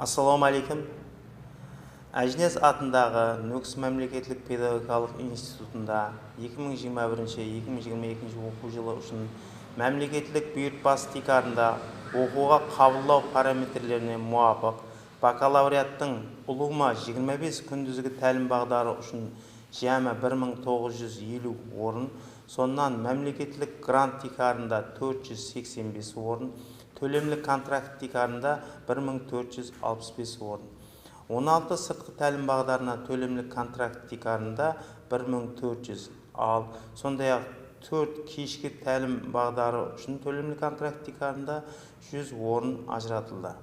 ассалаумағалейкум әжінес атындағы нүкіс мемлекеттік педагогикалық институтында 2021-2022 оқу жылы үшін мемлекеттік бұйыртпа стикарында оқуға қабылдау параметрлеріне муафық бакалавриаттың ұлыма 25 күндізгі тәлім бағдары үшін жәмі 1950 орын соннан мемлекеттік грант тикарында 485 орын төлемлі контракт тикарында 1465 орын. 16 сыртқы тәлім бағдарына төлемлі контракт тикарында 1400 ал сондай ақ 4 кешкі тәлім бағдары үшін төлемлі контракт тикарында 100 орын ажыратылды.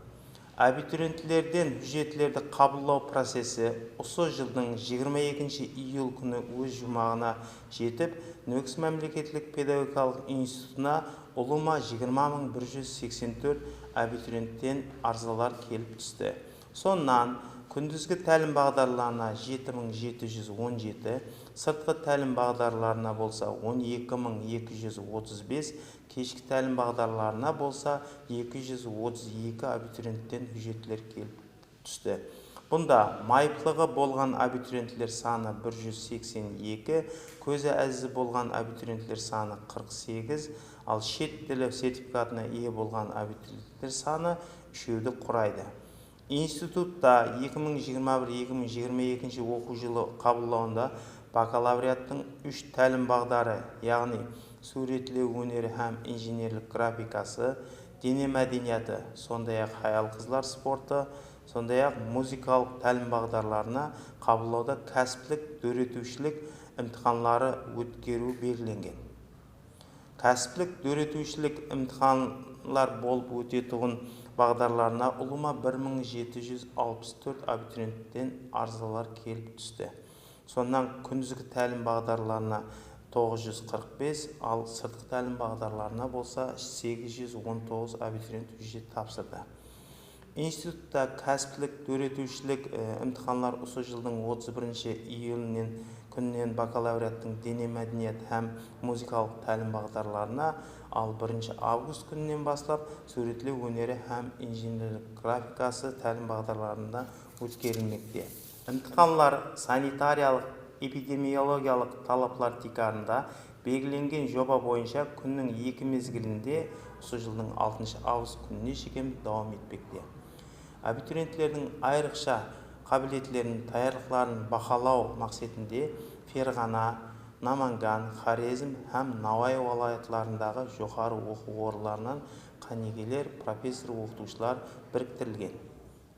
Абитуриенттерден hüжеттерді қабылдау процесі осы жылдың 22 июл күні өз жұмағына жетіп нүкіс мемлекеттік педагогикалық институтына ұлыма 20184 абитуриенттен арзалар келіп түсті. Соннан күндізгі тәлім бағдарларына 7717 сыртқы тәлім бағдарларына болса 12235 кешкі тәлім бағдарларына болса 232 абитуриенттен hüжеттер келіп түсті. Бұнда майыптылығы болған абитуриенттер саны 182 көзі әзізі болған абитуриенттер саны 48 ал шет тілі сертификатына ие болған абитуриенттер саны үшеуді құрайды. Институтта 2021-2022 оқу жылы қабылдауында бакалавриаттың үш тәлім бағдары яғни суретлеу өнері һәм инженерлік графикасы дене мәдениеті сондай ақ аял қызлар спорты сондай ақ музыкалық тәлім бағдарларына қабылдауда кәсіптік дөретушілік емтиханлары өткеру белгіленген. Кәсіптік дөретушілік емтиханлар болып өтетұғын бағдарларына ұлыма 1764 абитуриенттен арзалар келіп түсті. Сонан күндізгі тәлім бағдарларына 945 ал сыртқы тәлім бағдарларына болса 819 абитуриент тапсырды. Институтта кәсіптік дөретушілік емтиханлар осы жылдың 31 июлінен күнінен бакалавриаттың дене мәдениет һәм музыкалық тәлім бағдарларына ал 1 август күнінен бастап суретлеу өнері һәм инженерлік графикасы тәлім бағдарларында өткерілмекте. Емтиханлар санитариялық эпидемиологиялық талаплар тикарында белгіленген жоба бойынша күннің екі мезгілінде осы жылдың 6 август күніне давам етпекте. Абитуриенттердің айрықша қабілетлерін даярлықтарын бағалау мақсатында ферғана наманган хорезм һәм науаи уалаятларындағы жоғары оқу орындарынан қанегелер профессор оқытушылар біріктірілген.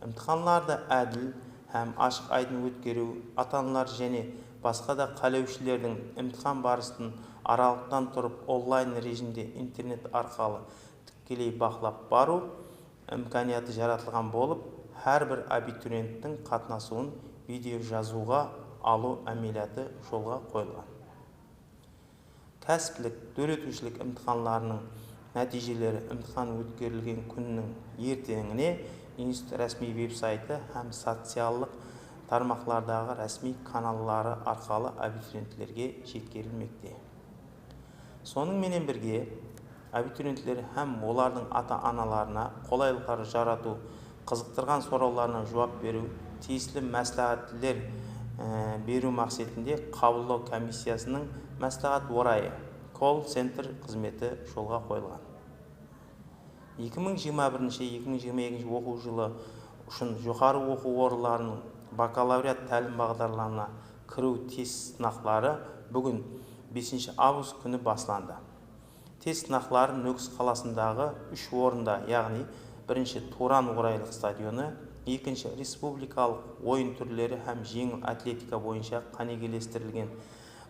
Емтиханларды әділ һәм ашық айдын өткеру ата-аналар және басқа да қалеушілердің емтихан барысын аралықтан тұрып онлайн режимде интернет арқылы тікелей бақылап бару імканияты жаратылған болып әрбір абитуриенттің қатынасуын видеожазуға алу әмелияты жолға қойылған кәсіптік дөретушілік емтиханларының нәтижелері емтихан өткерілген күннің ертеңіне институт рәсми веб-сайты һәм социалдық тармақлардағы рәсми каналлары арқылы абитуриенттерге жеткерілмекте соныңменен бірге абитуриенттер һәм олардың ата-аналарына қолайлылықтар жарату қызықтырған сұрауларына жауап беру тиісті мәслихаттер беру мақсатында қабылдау комиссиясының мәслихат орайы колл-центр қызметі жолға қойылған. 2021-2022 оқу жылы үшін жоғары оқу орындарының бакалавриат тәлім бағдарларына кіру тест сынақтары бүгін 5 август күні басыланды тест сынақтары нүкіс қаласындағы үш орында яғни бірінші туран орайлық стадионы екінші республикалық ойын түрлері һәм жеңіл атлетика бойынша қанегелестірілген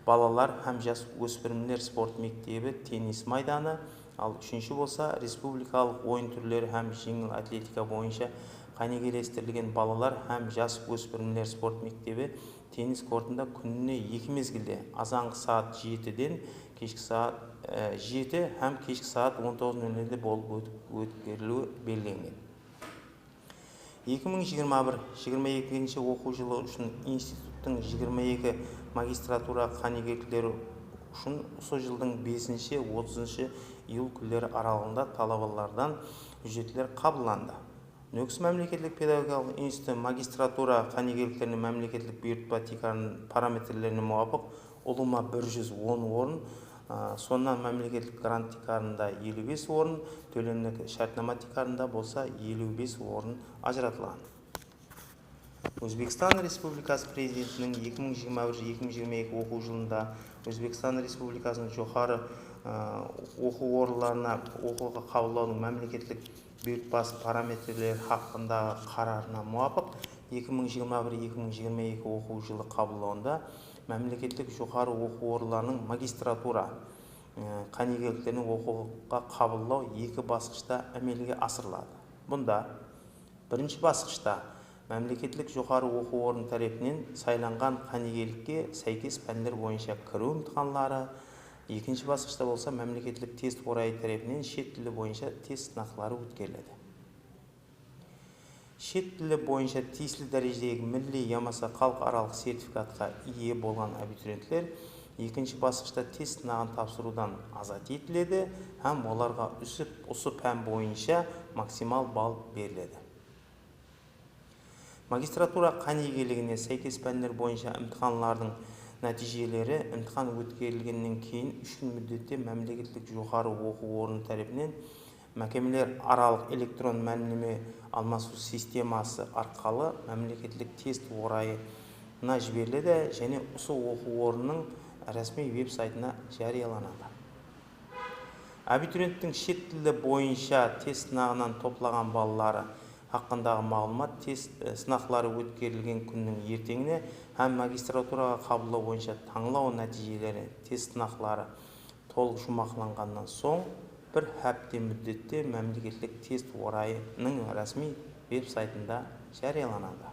балалар һәм жас өспірімдер спорт мектебі теннис майданы ал үшінші болса республикалық ойын түрлері һәм жеңіл атлетика бойынша қанегелестірілген балалар һәм жас өспірімдер спорт мектебі теннис кортында күніне екі мезгілде азанғы сағат жетіден кешкі сағат жеті һәм кешкі сағат 19:00-де болып өткерілуі белгіленген. 2021-2022 оқу жылы үшін институттың 22 магистратура қанегерлері үшін осы жылдың 5-30 июль күндері аралығында талабалардан hüжеттер қабылданды. Нүкіс мемлекеттік педагогикалық институты магистратура қанегеліктеріне мемлекеттік бұйыртпа параметрлеріне муафық ұлыма 110 орын сонан мемлекеттік грант тикарында 55 орын төлемдік шартнама тикарында болса 55 орын ажыратылған. Өзбекстан республикасы президентінің 2021-2022 оқу жылында өзбекстан республикасының жоғары ә, оқу орындарына оқуға қабылдаудың мемлекеттік бұйыртпасы параметрлері хақындағы қарарына муафық 2021-2022 оқу жылы қабылдауында мемлекеттік жоғары оқу орындарының магистратура ә, қанегеліктерін оқуға қабылдау екі басқышта әмелге асырылады. Бұнда бірінші басқышта мемлекеттік жоғары оқу орны тарапынан сайланған қанегелікке сәйкес пәндер бойынша кіру емтихандары екінші басқышта болса мемлекеттік тест орайы тарапынан шет тілі бойынша тест сынақтары өткеріледі. Шет тілі бойынша тиісті дәрежедегі милли ямаса халықаралық сертификатқа ие болған абитуриенттер екінші басқышта тест сынағын тапсырудан азат етіледі һәм оларға үсіп осы пән бойынша максимал балл беріледі. Магистратура қан игілігіне сәйкес пәндер бойынша емтихандардың нәтижелері емтихан өткерілгеннен кейін үш күн мүддетте мемлекеттік жоғары оқу орны тарапынан мәкемелер аралық электрон мәлімдеме алмасу системасы арқылы мемлекеттік тест орайына жіберіледі және осы оқу орнының ресми веб сайтына жарияланады. Абитуриенттің шет тілі бойынша тест сынағынан топлаған баллары хақындағы мағлұмат тест сынақлары өткерілген күннің ертеңіне һәм магистратураға қабылдау бойынша таңлау нәтижелері тест сынақлары толық жұмақланғаннан соң бір әпте мүддетте мемлекеттік тест орайының ресми веб сайтында жарияланады.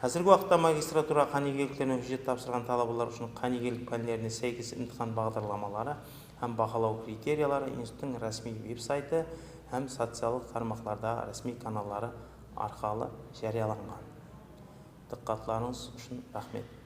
Қазіргі уақытта магистратура қанегеліктеріне хüжет тапсырған талабалар үшін қанегелік пәндеріне сәйкес емтихан бағдарламалары һәм бағалау критериялары институттың ресми веб сайты һәм социалдық тармақтардағы ресми каналдары арқылы жарияланған. Диққатларыңыз үшін рахмет.